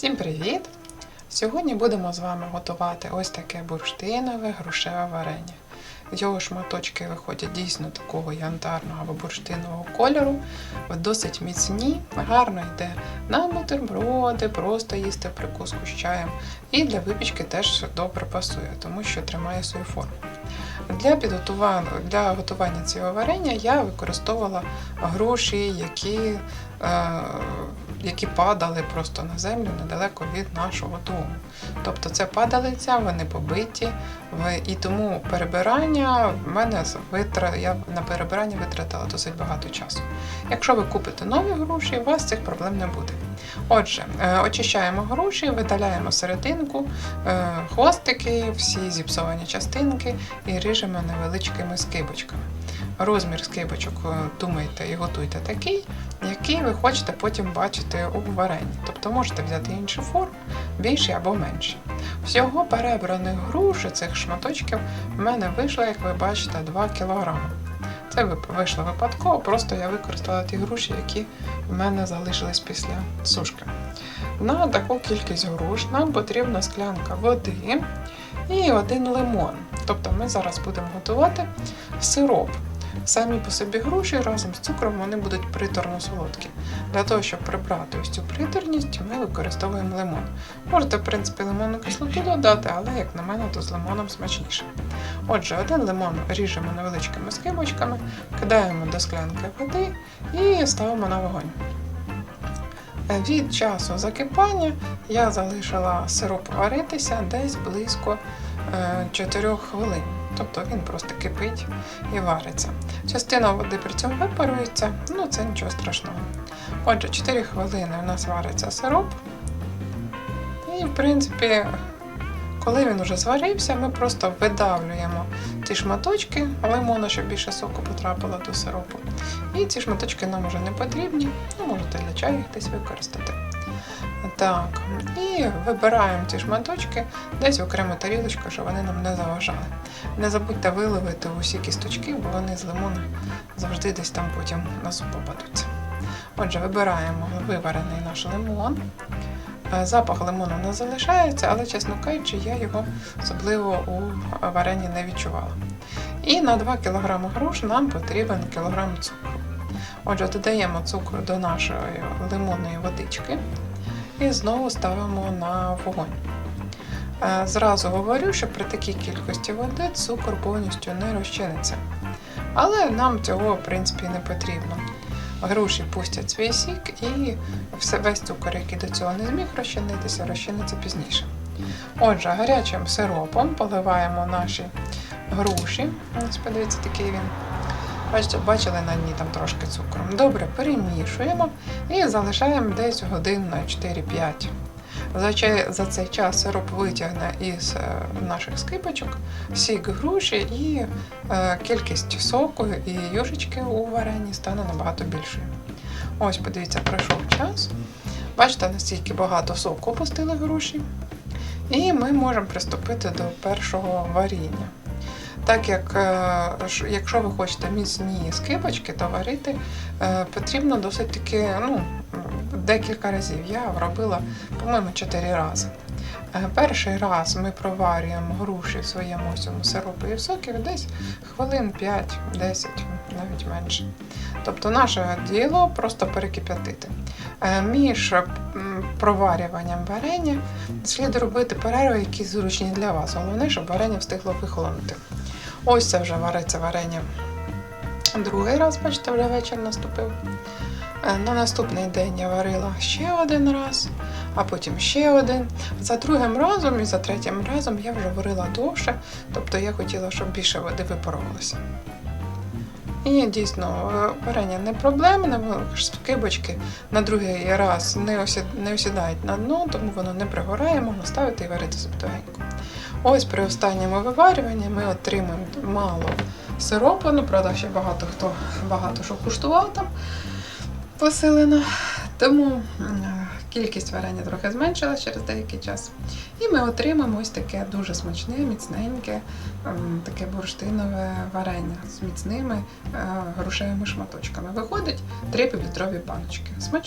Всім привіт! Сьогодні будемо з вами готувати ось таке бурштинове грушеве варення. Його шматочки виходять дійсно такого янтарного або бурштинового кольору, досить міцні, гарно йде на бутерброди, просто їсти прикуску з чаєм. І для випічки теж добре пасує, тому що тримає свою форму. Для підготування для готування цього варення я використовувала груші, які, е, які падали просто на землю недалеко від нашого дому. Тобто це падалиця, вони побиті, і тому перебирання в мене витра... я на перебирання витратила досить багато часу. Якщо ви купите нові груші, у вас цих проблем не буде. Отже, е, очищаємо груші, видаляємо серединку, е, хвостики, всі зіпсовані частинки і ріжемо невеличкими скибочками. Розмір скибочок е, думайте і готуйте такий, який ви хочете потім бачити у варенні. Тобто можете взяти інший форм, більший або менший. Всього перебраних груш цих шматочків в мене вийшло, як ви бачите, 2 кг. Це вийшло випадково, просто я використала ті груші, які в мене залишились після сушки. На таку кількість груш нам потрібна склянка води і один лимон. Тобто ми зараз будемо готувати сироп. Самі по собі груші разом з цукром вони будуть приторно солодкі. Для того, щоб прибрати ось цю приторність, ми використовуємо лимон. Можете, в принципі, лимонну кислоту додати, але, як на мене, то з лимоном смачніше. Отже, один лимон ріжемо невеличкими скибочками, кидаємо до склянки води і ставимо на вогонь. Е, Від часу закипання я залишила сироп варитися десь близько е, 4 хвилин. Тобто він просто кипить і вариться. Частина води при цьому випарується, ну це нічого страшного. Отже, 4 хвилини у нас вариться сироп. І, в принципі, коли він уже зварився, ми просто видавлюємо ці шматочки лимона, щоб більше соку потрапило до сиропу. І ці шматочки нам вже не потрібні, ну, можете для чаю їх десь використати. Так, і вибираємо ці шматочки десь в окрему тарілочку, щоб вони нам не заважали. Не забудьте виливити усі кісточки, бо вони з лимону завжди десь там потім на суп попадуться. Отже, вибираємо виварений наш лимон. Е, Запах лимону не залишається, але, чесно кажучи, я його особливо у варенні не відчувала. І на 2 кг груш нам потрібен кілограм цукру. Отже, додаємо цукру до нашої лимонної водички і знову ставимо на вогонь. Е, Зразу говорю, що при такій кількості води цукор повністю не розчиниться. Але нам цього, в принципі, не потрібно. Груші пустять свій сік і весь цукор, який до цього не зміг розчинитися, розчиниться пізніше. Отже, гарячим сиропом поливаємо наші груші. Ось подивіться, такий він. Бачили на дні там трошки цукру. Добре, перемішуємо і залишаємо десь годин на 4-5. За, за цей час сироп витягне із е, наших скипочок сік груші і е, кількість соку і юшечки у варенні стане набагато більшою. Ось, подивіться, пройшов час. Бачите, настільки багато соку опустили груші. І ми можемо приступити до першого варіння. Так як е, якщо ви хочете міцні скибочки, то варити е, потрібно досить таки ну, декілька разів. Я робила, по-моєму, 4 рази. Е, Перший раз ми проварюємо груші в своєму цьому сиропі і в сокі десь хвилин 5-10, навіть менше. Тобто наше діло просто перекип'ятити. Між проварюванням варення слід робити перерви, які зручні для вас. Головне, щоб варення встигло вихолонути. Ось це вже вариться варення. Другий раз, бачите, вже вечір наступив. Е, На наступний день я варила ще один раз, а потім ще один. За другим разом і за третім разом я вже варила довше, тобто я хотіла, щоб більше води випарувалося. І дійсно, е, варення не проблемне, бо скибочки на другий раз не осідають на дно, тому воно не пригорає, можна ставити і варити собі довгенько. Ось при останньому виварюванні ми отримуємо мало сиропу, ну, правда, ще багато хто багато що куштував там посилено. Тому кількість варення трохи зменшилась через деякий час. І ми отримаємо ось таке дуже смачне, міцненьке, таке бурштинове варення з міцними е, грушевими шматочками. Виходить 3 півлітрові баночки. Смачно.